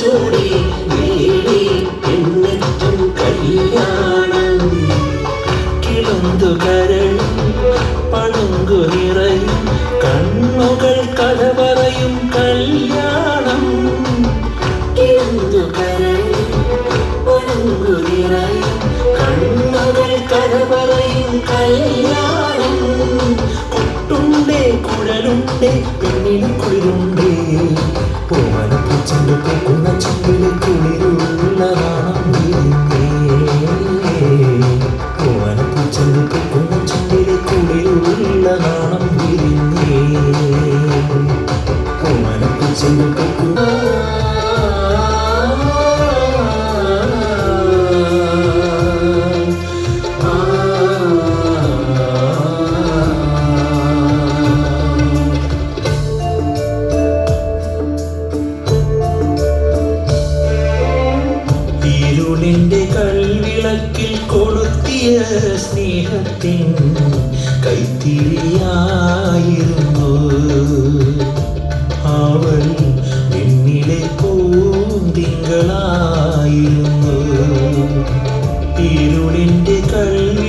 നെഞ്ചോടെ നേടി എന്നെത്തും കല്യാണം. കിളന്തു കുഴലുണ്ടേ പെണ്ണിന് ഓമന പൂച്ചണ്ട് പൂക്കുന്ന കൽവിളക്കിൽ കൊളുത്തിയ സ്നേഹത്തിൻ കൈത്തിരിയായിരുന്നു. അവൾ എന്നിലെ പൂന്തിങ്കളായിരുന്നു. ഇരുളിന്റെ കള്ളിള